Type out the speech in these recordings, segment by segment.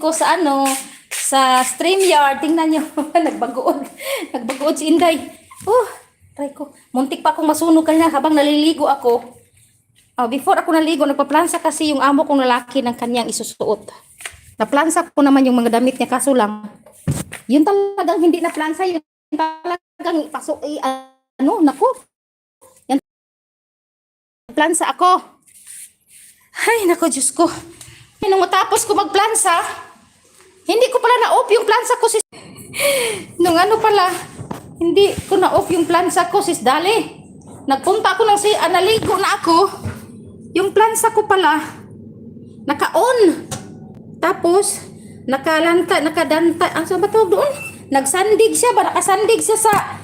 ko sa ano, sa StreamYard. Tingnan nyo, nagbagood. Nagbagood si Inday. Oh, try ko. Muntik pa akong masunog kanina habang naliligo ako. Ah, before ako naligo, nagpaplansa kasi yung amo kong lalaki ng kanyang isusuot. Naplansa ko naman yung mga damit niya, kaso lang, yun talagang hindi na plansa, yun talagang pasok, eh, ano, naku. Yan, plansa ako. Ay, naku, Diyos ko. Nung matapos ko magplansa, hindi ko pala na-off yung plansa ko, sis. Nung ano pala, hindi ko na-off yung plansa ko, sis Dali. Nagpunta ako ng si, ah, naligo na ako. Yung plansa ko pala, naka-on. Tapos, nakalanta, nakadanta, ang sa ba tawag doon? Nagsandig siya ba? Nakasandig siya sa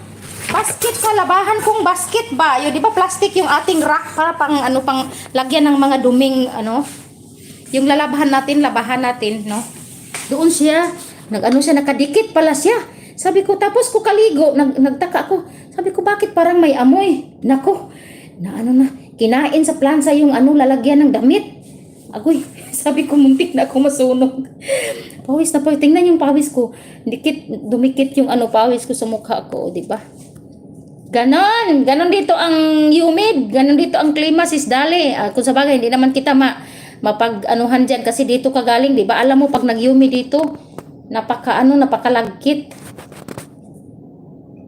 basket sa labahan kong basket ba? Yung di ba plastic yung ating rack para pang ano pang lagyan ng mga duming ano? Yung lalabahan natin, labahan natin, no? Doon siya, nag-ano siya, nakadikit pala siya. Sabi ko, tapos ko kaligo, nag, nagtaka ako. Sabi ko, bakit parang may amoy? Nako, na ano na, kinain sa plansa yung ano, lalagyan ng damit. Agoy, sabi ko, muntik na ako masunog. Pawis na pawis. Tingnan yung pawis ko. Dikit, dumikit yung ano, pawis ko sa mukha ko, di ba? Ganon. Ganon dito ang humid. Ganon dito ang klima, sis Dali. Ah, kung sa bagay, hindi naman kita ma mapag-anuhan dyan kasi dito ka galing, di ba? Alam mo, pag nag-humid dito, napaka, ano, napakalagkit.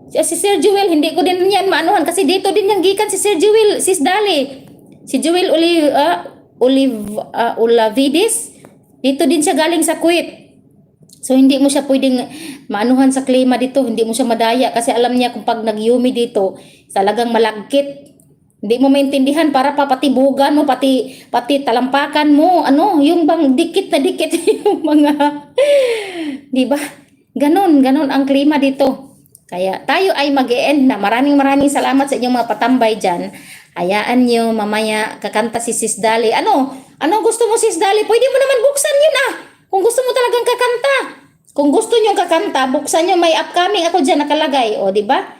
Si, si Sir Jewel, hindi ko din yan maanuhan kasi dito din yung gikan si Sir Jewel, sis Dali. Si Jewel Uli, uh, Oliv, uh, Olavides, dito din siya galing sa Kuwait. So hindi mo siya pwedeng maanuhan sa klima dito, hindi mo siya madaya kasi alam niya kung pag nag-yumi dito, talagang malagkit. Hindi mo maintindihan para papatibugan mo pati pati talampakan mo, ano, yung bang dikit na dikit yung mga 'di ba? Ganon, ganon ang klima dito. Kaya tayo ay mag-end na. Maraming maraming salamat sa inyong mga patambay dyan. Hayaan nyo mamaya kakanta si Sis Dali. Ano? Ano gusto mo Sis Dali? Pwede mo naman buksan yun ah. Kung gusto mo talagang kakanta. Kung gusto nyo kakanta, buksan nyo. May upcoming ako dyan nakalagay. O, di ba?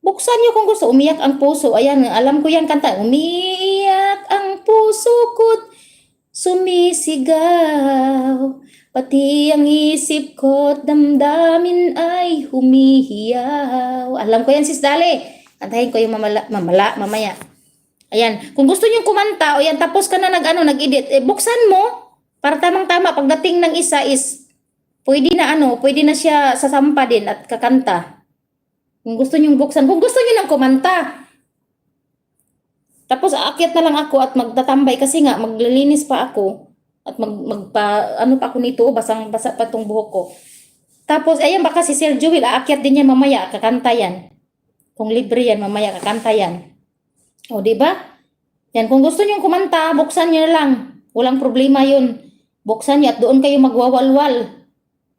Buksan nyo kung gusto. Umiyak ang puso. Ayan, alam ko yan kanta. Umiyak ang puso ko't sumisigaw. Pati ang isip ko't damdamin ay humihiyaw. Alam ko yan, sis Dali. Kantahin ko yung mamala, mamala mamaya. Ayan. Kung gusto niyo kumanta, o yan, tapos ka na nag, ano, nag-edit, eh, buksan mo. Para tamang-tama, pagdating ng isa is, pwede na ano, pwede na siya sasampa din at kakanta. Kung gusto niyo buksan, kung gusto niyo lang kumanta. Tapos aakyat na lang ako at magtatambay kasi nga maglilinis pa ako at mag magpa ano pa ako nito basang basa pa tong buhok ko. Tapos ayan baka si Sir Jewel aakyat din yan mamaya kakanta yan. Kung libre yan mamaya kakanta yan. O di ba? Yan kung gusto niyo kumanta buksan niyo lang. Walang problema 'yun. Buksan niyo at doon kayo magwawalwal.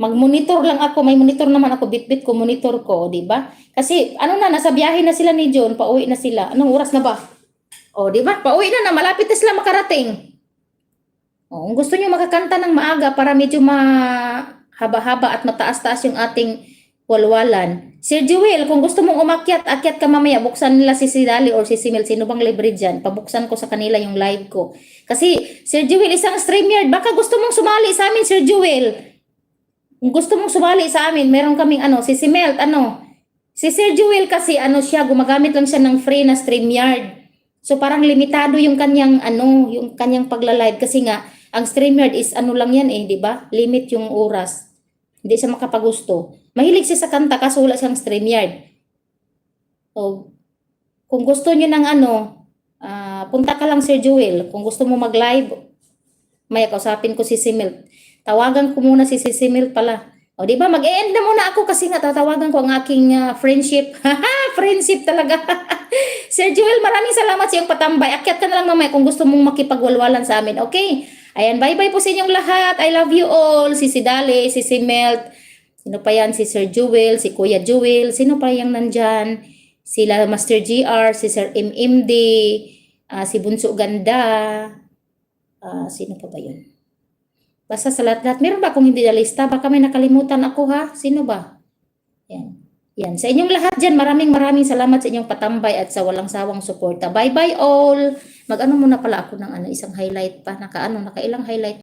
Mag-monitor lang ako, may monitor naman ako, bit-bit ko monitor ko, di ba? Kasi ano na nasa biyahe na sila ni John, pauwi na sila. Anong oras na ba? O, di ba? Pauwi na na, malapit na sila makarating. O, kung gusto niyo makakanta ng maaga para medyo mahaba-haba at mataas-taas yung ating walwalan. Sir Jewel, kung gusto mong umakyat, akyat ka mamaya, buksan nila si Sidali or si Simil, sino bang libre dyan? Pabuksan ko sa kanila yung live ko. Kasi, Sir Jewel, isang StreamYard, baka gusto mong sumali sa amin, Sir Jewel. Kung gusto mong sumali sa amin, meron kaming ano, si Simelt, ano, si Sir Jewel kasi, ano siya, gumagamit lang siya ng free na StreamYard. So parang limitado yung kanyang ano, yung kanyang pagla-live kasi nga ang StreamYard is ano lang yan eh, 'di ba? Limit yung oras. Hindi siya makapagusto. Mahilig siya sa kanta kaso wala siyang StreamYard. So kung gusto niyo ng ano, ah, punta ka lang Sir Jewel. Kung gusto mo mag-live, may kausapin ko si Simil. Tawagan ko muna si si Simil pala. O di ba mag-end na muna ako kasi nga tatawagan ko ang aking ah, friendship. Friendship talaga. Sir Joel, maraming salamat sa iyong patambay. Akyat ka na lang mamaya kung gusto mong makipagwalwalan sa amin. Okay? Ayan, bye-bye po sa inyong lahat. I love you all. Si Sidale, si Simelt. Sino pa yan? Si Sir Jewel, si Kuya Jewel. Sino pa yung nandyan? Sila Master GR, si Sir MMD, ah, si Bunso Ganda. Ah, sino pa ba yun? Basta sa lahat-lahat. Meron ba akong hindi na lista? Baka may nakalimutan ako ha? Sino ba? Yan. Yan. Sa inyong lahat dyan, maraming maraming salamat sa inyong patambay at sa walang sawang suporta. Bye-bye all! Mag-ano muna pala ako ng ano, isang highlight pa. Naka ano, nakailang highlight